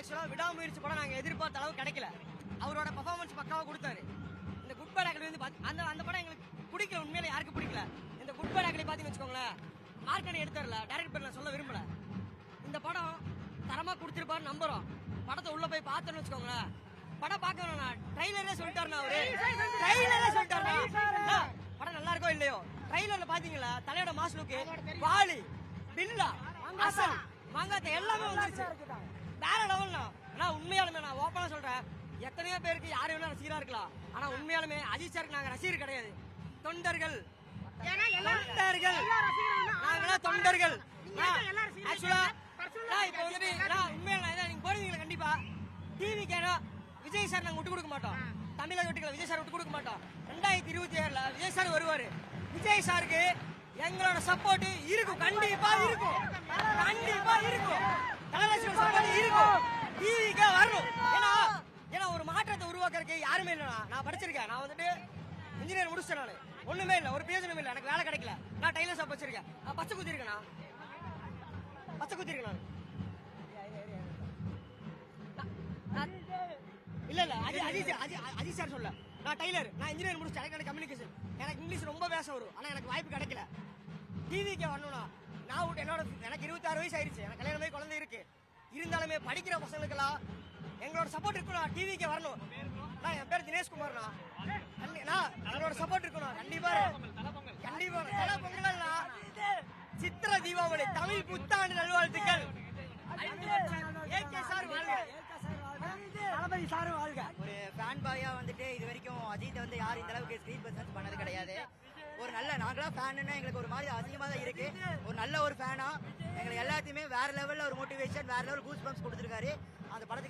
ஆக்சுவலாக விடாமுயற்சி படம் நாங்கள் எதிர்பார்த்த அளவு கிடைக்கல. அவரோட பர்ஃபார்மன்ஸ் பக்காவாக கொடுத்தாரு. இந்த குட் பேட் அக்கடி வந்து அந்த அந்த படம் எங்களுக்கு பிடிக்கல. உண்மையில யாருக்கும் பிடிக்கல. இந்த குட் பேட் அக்கடி பார்த்தீங்கன்னு வச்சுக்கோங்களேன் மார்க்கெட் எடுத்தார்ல டைரக்ட் பேர் நான் சொல்ல விரும்பல. இந்த படம் தரமாக கொடுத்துருப்பாருன்னு நம்புறோம். படத்தை உள்ள போய் பார்த்தோன்னு வச்சுக்கோங்களேன். படம் பார்க்க வேணாம் ட்ரைலரே சொல்லிட்டாருண்ணா அவரு. ட்ரைலரே சொல்லிட்டாருண்ணா. படம் நல்லா இருக்கோ இல்லையோ? ட்ரைலர்ல பாத்தீங்களா? தலையோட மாஸ் லுக்கு வாலி பில்லா அசல் மாங்காத்த எல்லாமே வந்துருச்சு. வேற லெவல்னா நான் உண்மையாலுமே நான் ஓப்பனா சொல்றேன். எத்தனையோ பேருக்கு யாரு வேணா ரசிகரா இருக்கலாம். ஆனா உண்மையாலுமே அஜித் சாருக்கு நாங்க ரசிகர் கிடையாது. தொண்டர்கள். தொண்டர்கள். நாங்களாம் தொண்டர்கள். ஆக்சுவலா இப்போ வந்துட்டு உண்மையில நீங்க போடுவீங்களா? கண்டிப்பா. டிவி கேனா விஜய் சார் நாங்க விட்டு கொடுக்க மாட்டோம். தமிழக வெட்டிகளை விஜய் சார் விட்டு கொடுக்க மாட்டோம். ரெண்டாயிரத்தி இருபத்தி ஏழுல விஜய் சார் வருவாரு. விஜய் சாருக்கு எங்களோட சப்போர்ட் இருக்கும். கண்டிப்பா இருக்கும். யாருமே இல்லைண்ணா நான் படிச்சிருக்கேன். நான் வந்துட்டு இன்ஜினியர் முடிச்சிட்டேன் நான். ஒண்ணுமே இல்லை. ஒரு பேஜனும் இல்லை. எனக்கு வேலை கிடைக்கல. நான் டைலர் ஷாப் வச்சிருக்கேன். நான் பச்சை குத்தி இருக்கேனா பச்சை குத்திருக்கேன் நான். இல்ல இல்ல. அஜி அஜி அஜி அஜி சார் சொல்ல. நான் டைலர் நான் இன்ஜினியர் முடிச்சேன் எனக்கு கம்யூனிகேஷன் எனக்கு இங்கிலீஷ் ரொம்ப பேச வரும். ஆனா எனக்கு வாய்ப்பு கிடைக்கல. டிவிக்கு வரணும்னா நான் விட்டு என்னோட எனக்கு இருபத்தாறு வயசு ஆயிடுச்சு எனக்கு கல்யாணமே குழந்தை இருக்கு. இருந்தாலுமே படிக்கிற பசங்களுக்கெல்லாம் எங்களோட சப்போர்ட் இருக்கணும். டிவிக்கு வரணும். நான் என் பேர் தினேஷ்குமார்ண்ணா. அண்ணா நான் சப்போர்ட் இருக்கணும். கண்டிப்பா. கண்டிப்பா. தலை பொங்கல்னா சித்திர தீபாவளி தமிழ் புத்தாண்டு நல்வாழ்த்துக்கள். சார் தளபதி சார் வாழ்க. ஒரு ஃபேன் பாயா வந்துட்டு இது வரைக்கும் அஜித் வந்து யாரும் இந்த அளவுக்கு ஸ்கிரீன் பிரசன்ஸ் பண்ணது கிடையாது. ஒரு நல்ல நாங்களா ஃபேனுன்னா எங்களுக்கு ஒரு மாதிரி அதிகமாக தான் இருக்கு. ஒரு நல்ல ஒரு ஃபேனா எங்களுக்கு எல்லாத்தையுமே வேற லெவல்ல ஒரு மோட்டிவேஷன் வேற லெவல் கூஸ் பம்ப்ஸ் கொடுத்துருக்காரு.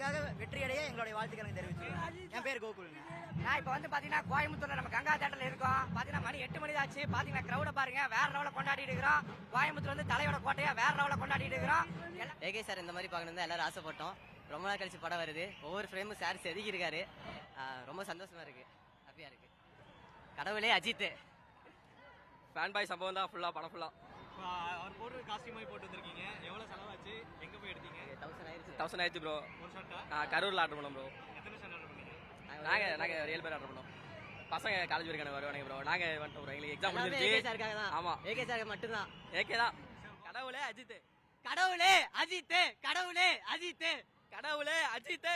அந்த படத்துக்காக வெற்றி அடைய எங்களுடைய வாழ்த்துக்களை தெரிவிச்சுக்கிறேன் என் பேர் கோகுல்ங்க நான் இப்ப வந்து பாத்தீங்கன்னா கோயம்புத்தூர்ல நம்ம கங்கா தேட்டர்ல இருக்கோம். பாத்தீங்கன்னா மணி எட்டு மணி ஆச்சு. பாத்தீங்கன்னா கிரௌட பாருங்க. வேற லெவல கொண்டாடிட்டு இருக்கிறோம். கோயம்புத்தூர் வந்து தலையோட கோட்டையா வேற லெவல கொண்டாடிட்டு இருக்கிறோம். ஏகே சார் இந்த மாதிரி பார்க்கணும் தான் எல்லாரும் ஆசைப்பட்டோம். ரொம்ப நாள் கழிச்சு படம் வருது. ஒவ்வொரு ஃப்ரேமும் சார் செதுக்கி இருக்காரு ரொம்ப சந்தோஷமா இருக்கு. ஹாப்பியா இருக்கு. கடவுளே அஜித் ஃபேன் பாய் சம்பவம் தான் ஃபுல்லா படம் ஃபுல்லா அவர் போடுற காஸ்டியூமாய் போட்டு வந்திருக்கீங்க. எவ்வளவு செலவாச்சு? எங்க போய் எடுத்தீங்க? தௌசண்ட் ஆயிடுச்சு ப்ரோ கரூர்ல ஆர்டர் பண்ணோம் ப்ரோ எத்தனை ஷர்ட் ஆர்டர் பண்ணீங்க நாங்க நாங்க ரியல் பேர் ஆர்டர் பண்ணோம் பசங்க காலேஜ் வரைக்கும் வருவானுங்க ப்ரோ நாங்க வந்துட்டோம் ப்ரோ எங்களுக்கு எக்ஸாம் முடிஞ்சிருச்சு சாருக்காக தான் ஆமா ஏகே சாருக்கு மட்டும்தான் ஏகே தான் கடவுளே அஜித் கடவுளே அஜித் கடவுளே அஜித் கடவுளே அஜித்